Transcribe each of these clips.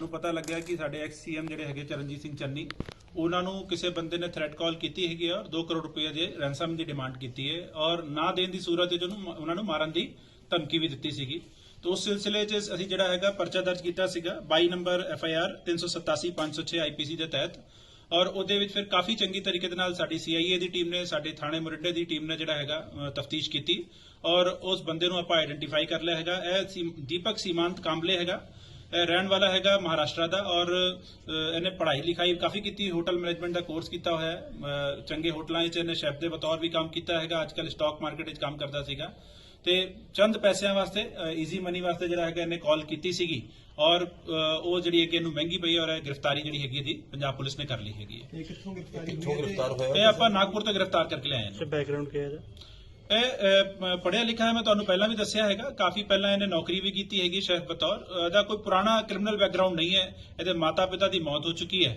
ਨੂੰ ਪਤਾ ਲੱਗਿਆ ਕਿ ਸਾਡੇ ਐਕਸ ਸੀਐਮ ਜਿਹੜੇ ਹੈਗੇ ਚਰਨਜੀਤ ਸਿੰਘ ਚੰਨੀ, ਉਹਨਾਂ ਨੂੰ ਕਿਸੇ ਬੰਦੇ ਨੇ ਥ੍ਰੈਟ ਕਾਲ ਕੀਤੀ ਹੈਗੀ ਔਰ 2 ਕਰੋੜ ਰੁਪਏ ਦੇ ਰੈਂਸਮ ਦੀ ਡਿਮਾਂਡ ਕੀਤੀ ਹੈ ਔਰ ਨਾ ਦੇਣ ਦੀ ਸੂਰਤ ਵਿੱਚ ਉਹਨੂੰ ਉਹਨਾਂ ਨੂੰ ਮਾਰਨ ਦੀ ਧਮਕੀ ਵੀ ਦਿੱਤੀ ਸੀਗੀ। ਤੇ ਉਸ ਸਿਲਸਿਲੇ 'ਚ ਅਸੀਂ ਜਿਹੜਾ ਹੈਗਾ ਪਰਚਾ ਦਰਜ ਕੀਤਾ ਸੀਗਾ 22 number F I R 387 506 IPC ਦੇ ਤਹਿਤ। ਔਰ ਉਹਦੇ ਵਿੱਚ ਫਿਰ ਕਾਫੀ ਚੰਗੀ ਤਰੀਕੇ ਦੇ ਨਾਲ ਸਾਡੀ ਸੀਆਈਏ ਦੀ ਟੀਮ ਨੇ, ਸਾਡੇ ਥਾਣੇ ਮੁਰੱਡੇ ਦੀ ਟੀਮ ਨੇ ਜਿਹੜਾ ਹੈਗਾ ਤਫਤੀਸ਼ ਕੀਤੀ ਔਰ ਉਸ ਬੰਦੇ ਨੂੰ ਆਪਾਂ ਆਈਡੈਂਟੀਫਾਈ ਕਰ ਲਿਆ ਹੈਗਾ। ਇਹ ਸੀ- ਦੀਪਕ ਸੀਮਾਂਤ ਕਾਂਬਲੇ ਹੈਗਾ, ਇਹ ਰਹਿਣ ਵਾਲਾ ਹੈਗਾ ਮਹਾਰਾਸ਼ਟਰ ਦਾ ਔਰ ਇਹਨੇ ਪੜ੍ਹਾਈ ਲਿਖਾਈ ਕਾਫੀ ਕੀਤੀ, ਹੋਟਲ ਮੈਨੇਜਮੈਂਟ ਦਾ ਕੋਰਸ ਕੀਤਾ ਹੋਇਆ ਹੈ। ਚੰਗੇ ਹੋਟਲਾਂ 'ਚ ਇਹਨੇ ਸ਼ੈਫ ਦੇ ਬਤੌਰ ਵੀ ਕੰਮ ਕੀਤਾ ਹੈਗਾ ਅੱਜਕੱਲ ਸਟਾਕ ਮਾਰਕੀਟ 'ਚ ਕੰਮ ਕਰਦਾ ਸੀਗਾ। ਤੇ ਚੰਦ ਪੈਸਿਆਂ ਵਾਸਤੇ ਈਜ਼ੀ ਮਨੀ ਵਾਸਤੇ ਜਿਹੜਾ ਹੈਗਾ ਇਹਨੇ ਕਾਲ ਕੀਤੀ ਸੀਗੀ। ਔਰ ਉਹ ਜਿਹੜੀ ਹੈਗੀ ਇਹਨੂੰ ਮਹਿੰਗੀ ਪਈ ਔਰ ਇਹ ਗ੍ਰਿਫਤਾਰੀ ਜਿਹੜੀ ਹੈਗੀ ਇਹਦੀ ਪੰਜਾਬ ਪੁਲਿਸ ਨੇ ਕਰ ਲਈ ਹੈਗੀ ਹੈ। ਇਹ ਕਿੱਥੋਂ ਗ੍ਰਿਫਤਾਰੀ ਕਿੱਥੋਂ ਹੈ ਗ੍ਰਿਫਤਾਰ ਇਹ ਹੋਇਆ ਆਪਾਂ ਨਾਗਪੁਰ ਤੋਂ ਗ੍ਰਿਫਤਾਰ ਕਰਕੇ ਲਿਆਏ ਹਾਂ ਬੈਕਗ੍ਰਾਉਂਡ ਕੀ ਹੈ ਇਹਦਾ? ਇਹ ਅਹ, ਪੜ੍ਹਿਆ ਲਿਖਿਆ ਹੈ ਮੈਂ ਤੁਹਾਨੂੰ ਪਹਿਲਾਂ ਵੀ ਦੱਸਿਆ ਹੈਗਾ। ਕਾਫੀ ਪਹਿਲਾਂ ਇਹਨੇ ਨੌਕਰੀ ਵੀ ਕੀਤੀ ਹੈਗੀ ਸ਼ੈਫ ਬਤੌਰ। ਇਹਦਾ ਕੋਈ ਪੁਰਾਣਾ ਕ੍ਰਿਮੀਨਲ ਬੈਕਗ੍ਰਾਉਂਡ ਨਹੀਂ ਹੈ। ਇਹਦੇ ਮਾਤਾ ਪਿਤਾ ਦੀ ਮੌਤ ਹੋ ਚੁੱਕੀ ਹੈ।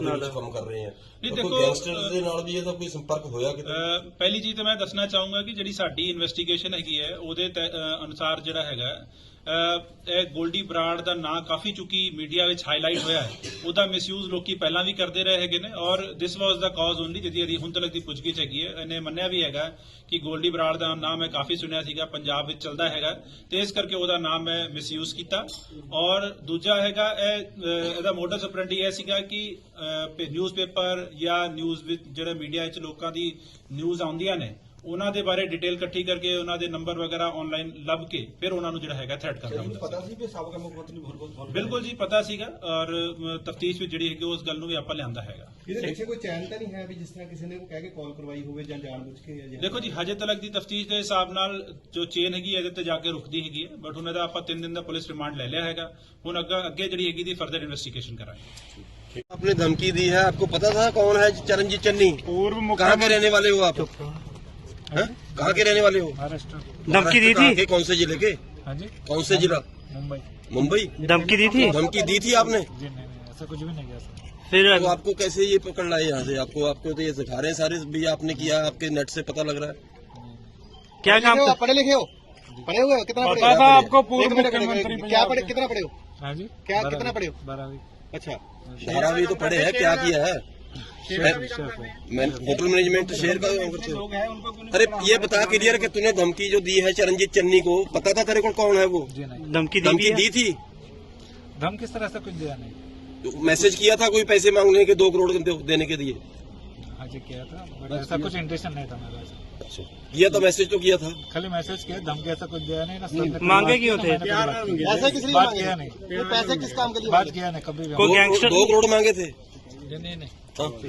ਪੰਜਾਬ ਦੇ ਵਿੱਚ। ਕੰਮ ਕਰ ਰਹੇ ਆ ਨਹੀਂ, ਕੋਈ ਦੇਖੋ, ਗੈਂਗਸਟਰ ਦੇ ਨਾਲ ਵੀ ਇਹਦਾ ਕੋਈ ਸੰਪਰਕ ਹੋਇਆ ਕਿਤੇ ਅਹ ਪਹਿਲੀ ਚੀਜ਼ ਤਾਂ ਮੈਂ ਦੱਸਣਾ ਚਾਹੂੰਗਾ ਕਿ ਜਿਹੜੀ ਸਾਡੀ ਇਨਵੈਸਟੀਗੇਸ਼ਨ ਹੈਗੀ ਹੈ ਉਹਦੇ ਤਹਿ- ਅਹ ਅਨੁਸਾਰ ਜਿਹੜਾ ਹੈਗਾ ਇਹ ਗੋਲਡੀ ਬਰਾੜ ਦਾ ਨਾਂ ਕਾਫੀ ਚੁੱਕੀ ਮੀਡੀਆ ਵਿੱਚ ਹਾਈਲਾਈਟ ਹੋਇਆ ਹੈ। ਉਹਦਾ ਮਿਸਯੂਜ਼ ਲੋਕੀ ਪਹਿਲਾਂ ਵੀ ਕਰਦੇ ਰਹੇ ਹੈਗੇ ਨੇ ਔਰ ਦਿਸ ਵਾਸ ਦਾ ਕਾਜ਼ ਓਨਲੀ ਜਿਹਦੀ ਇਹਦੀ ਹੁਣ ਤੱਕ ਦੀ ਪੁੱਛਗਿੱਛ ਹੈਗੀ ਹੈ। ਇਹਨੇ ਮੰਨਿਆ ਵੀ ਹੈਗਾ ਕਿ ਗੋਲਡੀ ਬਰਾੜ ਦਾ ਨਾਮ ਮੈਂ ਕਾਫੀ ਸੁਣਿਆ ਸੀਗਾ, ਪੰਜਾਬ ਵਿੱਚ ਚੱਲਦਾ ਹੈਗਾ। ਤੇ ਇਸ ਕਰਕੇ ਉਹਦਾ ਨਾਮ ਮੈਂ ਮਿਸਯੂਜ਼ ਕੀਤਾ। ਔਰ ਦੂਜਾ ਹੈਗਾ, ਇਹ ਇਹਦਾ ਮੋਟਿਵ ਆਪਰੈਂਡੀ ਇਹ ਸੀਗਾ ਕਿ ਨਿਊਜ਼ਪੇਪਰ ਜਾਂ ਨਿਊਜ਼ ਵਿੱਚ ਜਿਹੜਾ ਮੀਡੀਆ ਵਿੱਚ ਲੋਕਾਂ ਦੀ ਨਿਊਜ਼ ਆਉਂਦੀਆਂ ਨੇ ਉਹਨਾਂ ਦੇ ਬਾਰੇ ਡਿਟੇਲ ਇਕੱਠੀ ਕਰਕੇ ਉਹਨਾਂ ਦੇ ਨੰਬਰ ਵਗੈਰਾ ਆਨਲਾਈਨ ਲੱਭ ਕੇ ਫਿਰ ਉਹਨਾਂ ਨੂੰ ਜਿਹੜਾ ਹੈਗਾ ਥ੍ਰੈਟ ਕਰਨਾ ਹੁੰਦਾ ਪਤਾ ਸੀ ਕਿ ਸਾਬਕਾ ਮੁੱਖ ਮੰਤਰੀ ਭੁਰਭੁਰ ਬਿਲਕੁਲ ਜੀ ਪਤਾ ਸੀਗਾ ਔਰ ਤਫਤੀਸ਼ ਵਿੱਚ ਜਿਹੜੀ ਹੈਗੀ ਉਸ ਗੱਲ ਨੂੰ ਵੀ ਆਪਾਂ ਲਿਆਂਦਾ ਹੈਗਾ ਇਹਦੇ ਪਿੱਛੇ ਕੋਈ ਚੈਨ ਤਾਂ ਨਹੀਂ ਹੈ ਵੀ ਜਿਸ ਤਰ੍ਹਾਂ ਕਿਸੇ ਨੇ ਕਹਿ ਕੇ ਕਾਲ ਕਰਵਾਈ ਹੋਵੇ ਜਾਂ ਜਾਣਬੁੱਝ ਕੇ ਜਾਂ ਦੇਖੋ ਜੀ ਹਜੇ ਤੱਕ ਦੀ ਤਫਤੀਸ਼ ਦੇ ਹਿਸਾਬ ਨਾਲ ਜੋ ਚੇਨ ਹੈਗੀ ਹੈ, ਇਹਦੇ ਤੇ ਜਾ ਕੇ ਰੁਕਦੀ ਹੈਗੀ ਹੈ ਬਟ ਹੁਣ ਇਹਦਾ ਆਪਾਂ 3 ਦਿਨ ਦਾ ਪੁਲਿਸ ਰਿਮਾਂਡ ਲੈ ਲਿਆ ਹੈਗਾ ਹੁਣ ਅੱਗੇ ਅੱਗੇ ਜਿਹੜੀ ਹੈਗੀ ਦੀ ਫਰਦਰ ਇਨਵੈਸਟੀਗੇਸ਼ਨ ਕਰਾਂਗੇ आपने धमकी दी है आपको पता था कौन है चरणजीत चन्नी पूर्व कहाँ के रहने वाले हो आप हैं? कहाँ के रहने वाले हो? महाराष्ट्र धमकी दी थी? कौन से ज़िले के? हाँ जी। कौन से जिला? मुंबई। मुंबई? धमकी दी थी? धमकी दी थी आपने? जी नहीं नहीं ऐसा कुछ भी नहीं किया फिर तो आपको कैसे ये पकड़ लाए यहाँ से? आपको आपको तो ये सिखा रहे हैं सारे भी आपने किया आपके नेट से पता लग रहा है। क्या काम पढ़े लिखे हो? पढ़े हुए हो? कितना पढ़े पता हो? था आपको पूर्व मुख्यमंत्री क्या पढ़े कितना पढ़े हो? हाँ क्या- बारहवीं- कितना पढ़े हो? बारहवीं। अच्छा। बारहवीं तो पढ़े हैं क्या किया है है? होटल मैनेजमेंट शेयर का काम करते हो। अरे ये बता क्लियर कि तूने धमकी जो दी है चरणजीत चन्नी को पता था तेरे को कौन है वो? धमकी दी धमकी दी थी। धम किस तरह से कुछ दिया नहीं? तो मैसेज किया था कोई पैसे मांगने के दो करोड़ देने के दिए। हाँ जी किया था बट ऐसा कुछ इंटेंशन नहीं था मेरा अच्छा किया तो मैसेज तो किया था। खाली मैसेज किया धमकी ऐसा कुछ दिया नहीं ना मांगे क्यों की, थे? तो। पैसे किस बात किया नहीं। पैसे किस काम के लिए बात किया नहीं कभी दो करोड़ मांगे थे। Yeni. Tamam.